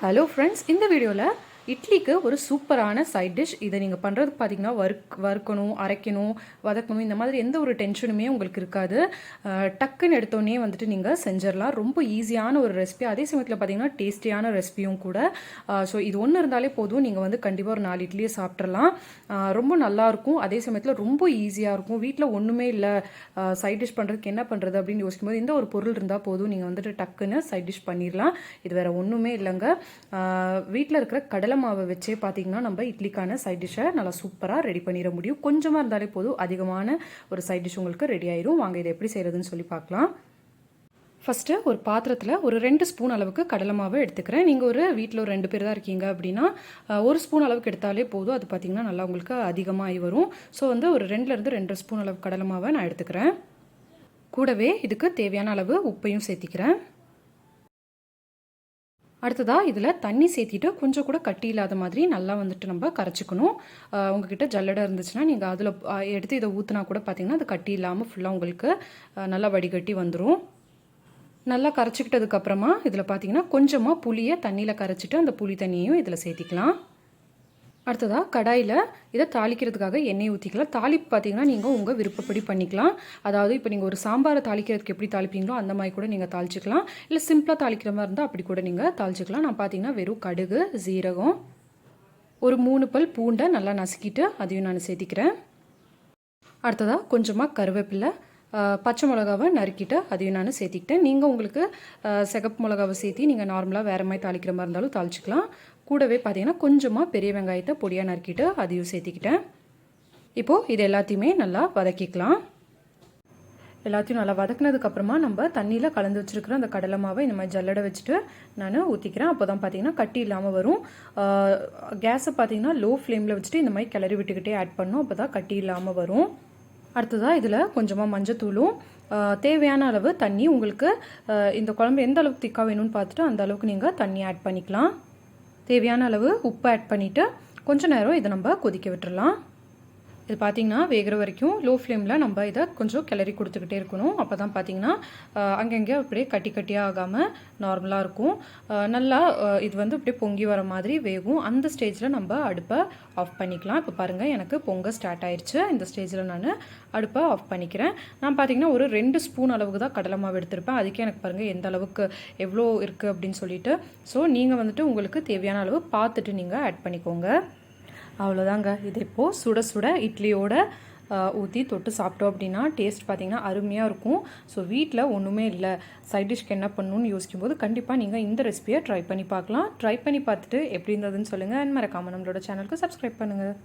Hello friends இந்த வீடியோவில் இட்லிக்கு ஒரு சூப்பரான சைட் டிஷ் இதை நீங்கள் பண்ணுறது பார்த்தீங்கன்னா வறுக் வறுக்கணும் அரைக்கணும் வதக்கணும் இந்த மாதிரி எந்த ஒரு டென்ஷனுமே உங்களுக்கு இருக்காது. டக்குன்னு எடுத்தோடனே வந்துட்டு நீங்கள் செஞ்சிடலாம். ரொம்ப ஈஸியான ஒரு ரெசிபி அதே சமயத்தில் பார்த்தீங்கன்னா டேஸ்டியான ரெசிபியும் கூட. ஸோ இது ஒன்று இருந்தாலே போதும். நீங்கள் வந்து கண்டிப்பாக ஒரு நாலு இட்லியை சாப்பிட்றலாம் ரொம்ப நல்லாயிருக்கும் அதே சமயத்தில் ரொம்ப ஈஸியாக இருக்கும். வீட்டில் ஒன்றுமே இல்லை. சைட் டிஷ் பண்ணுறதுக்கு என்ன பண்ணுறது அப்படின்னு யோசிக்கும்போது இந்த ஒரு பொருள் இருந்தால் போதும். நீங்கள் வந்துட்டு டக்குன்னு சைட் டிஷ் பண்ணிடலாம். இது வேறு ஒன்றுமே இல்லைங்க. வீட்டில் இருக்கிற கடலை மாவை வச்சே பார்த்தீங்கன்னா நம்ம இட்லிக்கான சைட் டிஷ்ஷை நல்லா சூப்பராக ரெடி பண்ணிட முடியும். கொஞ்சமாக இருந்தாலே போதும். அதிகமான ஒரு சைட் டிஷ் உங்களுக்கு ரெடி ஆயிரும். வாங்க இதை எப்படி செய்கிறதுன்னு சொல்லி பார்க்கலாம். ஃபஸ்ட்டு ஒரு பாத்திரத்தில் ஒரு ரெண்டு ஸ்பூன் அளவுக்கு கடலை மாவு எடுத்துக்கிறேன். நீங்கள் ஒரு வீட்டில் ஒரு ரெண்டு பேர் தான் இருக்கீங்க அப்படின்னா ஒரு ஸ்பூன் அளவுக்கு எடுத்தாலே போதும். அது பார்த்தீங்கன்னா நல்லா உங்களுக்கு அதிகமாகி வரும். ஸோ வந்து ஒரு ரெண்டுலேருந்து ரெண்டரை ஸ்பூன் அளவு கடலை மாவை நான் எடுத்துக்கிறேன். கூடவே இதுக்கு தேவையான அளவு உப்பையும் சேர்த்திக்கிறேன். அடுத்ததாக இதில் தண்ணி சேர்த்திட்டு கொஞ்சம் கூட கட்டி இல்லாத மாதிரி நல்லா வந்துட்டு நம்ம கரைச்சிக்கணும். உங்ககிட்ட ஜல்லடை இருந்துச்சுன்னா நீங்கள் அதில் எடுத்து இதை ஊற்றினா கூட பார்த்தீங்கன்னா அது கட்டி இல்லாமல் ஃபுல்லாக உங்களுக்கு நல்லா வடிகட்டி வந்துடும் நல்லா கரைச்சிக்கிட்டதுக்கப்புறமா இதில் பார்த்தீங்கன்னா கொஞ்சமாக புளியை தண்ணியில் கரைச்சிட்டு அந்த புளி தண்ணியையும் இதில் சேர்த்திக்கலாம். அடுத்ததாக கடாயில் இதை தாளிக்கிறதுக்காக எண்ணெய் ஊற்றிக்கலாம் தாளிப்பு பார்த்தீங்கன்னா நீங்கள் உங்கள் விருப்பப்படி பண்ணிக்கலாம். அதாவது இப்போ நீங்கள் ஒரு சாம்பாரை தாளிக்கிறதுக்கு எப்படி தாளிப்பீங்களோ அந்த மாதிரி கூட நீங்கள் தாளிச்சிக்கலாம். இல்லை சிம்பிளாக தாளிக்கிற மாதிரி இருந்தால் அப்படி கூட நீங்கள் தாளிச்சிக்கலாம். நான் பார்த்தீங்கன்னா வெறும் கடுகு ஜீரகம் ஒரு மூணு பல் பூண்டை நல்லா நசுக்கிட்டு அதையும் நான் சேர்த்திக்கிறேன். அடுத்ததாக கொஞ்சமாக கருவேப்பிலை பச்சை மிளகாவை நறுக்கிட்டு அதையும் நான் சேர்த்திக்கிட்டேன். நீங்கள் உங்களுக்கு சிகப்பு மிளகாவை சேர்த்தி நீங்கள் நார்மலாக வேறு மாதிரி தாளிக்கிற மாதிரி இருந்தாலும் தாளிச்சிக்கலாம். கூடவே பார்த்தீங்கன்னா கொஞ்சமாக பெரிய வெங்காயத்தை பொடியாக நறுக்கிட்டு அதையும் சேர்த்திக்கிட்டேன். இப்போது இது எல்லாத்தையுமே நல்லா வதக்கிக்கலாம். எல்லாத்தையும் நல்லா வதக்குனதுக்கப்புறமா நம்ம தண்ணியில் கலந்து வச்சுருக்கிற அந்த கடலை மாவை இந்த மாதிரி ஜல்லடை வச்சுட்டு நான் ஊற்றிக்கிறேன் அப்போ தான் பார்த்தீங்கன்னா கட்டி இல்லாமல் வரும். கேஸை பார்த்தீங்கன்னா லோ ஃப்ளேமில் வச்சுட்டு இந்த மாதிரி கிளறி விட்டுக்கிட்டே ஆட் பண்ணும் அப்போ தான் கட்டி இல்லாமல் வரும். அடுத்ததாக இதில் கொஞ்சமாக மஞ்சத்தூளும் தேவையான அளவு தண்ணி உங்களுக்கு இந்த குழம்பு எந்த அளவுக்கு திக்காக வேணும்னு பார்த்துட்டு அந்த அளவுக்கு நீங்கள் தண்ணி ஆட் பண்ணிக்கலாம். தேவையான அளவு உப்பு ஆட் பண்ணிவிட்டு கொஞ்சம் நேரம் இதை நம்ம கொதிக்க விட்டுடலாம் இது பார்த்தீங்கன்னா வேகிற வரைக்கும் லோ ஃப்ளேமில் நம்ம இதை கொஞ்சம் கிளறி கொடுத்துக்கிட்டே இருக்கணும். அப்போ தான் பார்த்தீங்கன்னா அங்கங்கே அப்படியே கட்டி கட்டியாக ஆகாமல் நார்மலாக இருக்கும். நல்லா இது வந்து அப்படியே பொங்கி வர மாதிரி வேகும். அந்த ஸ்டேஜில் நம்ம அடுப்பை ஆஃப் பண்ணிக்கலாம். இப்போ பாருங்கள் எனக்கு பொங்க ஸ்டார்ட் ஆயிடுச்சு இந்த ஸ்டேஜில் நான் அடுப்பை ஆஃப் பண்ணிக்கிறேன். நான் பார்த்தீங்கன்னா ஒரு ரெண்டு ஸ்பூன் அளவுக்கு தான் கடலை மாவு எடுத்திருப்பேன். அதுக்கே எனக்கு பாருங்கள் எந்த அளவுக்கு எவ்வளோ இருக்குது அப்படின்னு சொல்லிட்டு. ஸோ நீங்கள் வந்துட்டு உங்களுக்கு தேவையான அளவு பார்த்துட்டு நீங்கள் ஆட் பண்ணிக்கோங்க. அவ்வளோதாங்க இது இப்போது சுட சுட இட்லியோட ஊற்றி தொட்டு சாப்பிட்டோம் அப்படின்னா டேஸ்ட் பார்த்தீங்கன்னா அருமையாக இருக்கும். ஸோ வீட்டில் ஒன்றுமே இல்லை. சைட் டிஷ்க்கு என்ன பண்ணணும்னு யோசிக்கும்போது கண்டிப்பாக நீங்கள் இந்த ரெசிபியை ட்ரை பண்ணி பார்க்கலாம். ட்ரை பண்ணி பார்த்துட்டு எப்படி இருந்ததுன்னு சொல்லுங்கள் அண்ட் மறக்காமல் நம்மளோட சேனலுக்கு சப்ஸ்கிரைப் பண்ணுங்கள்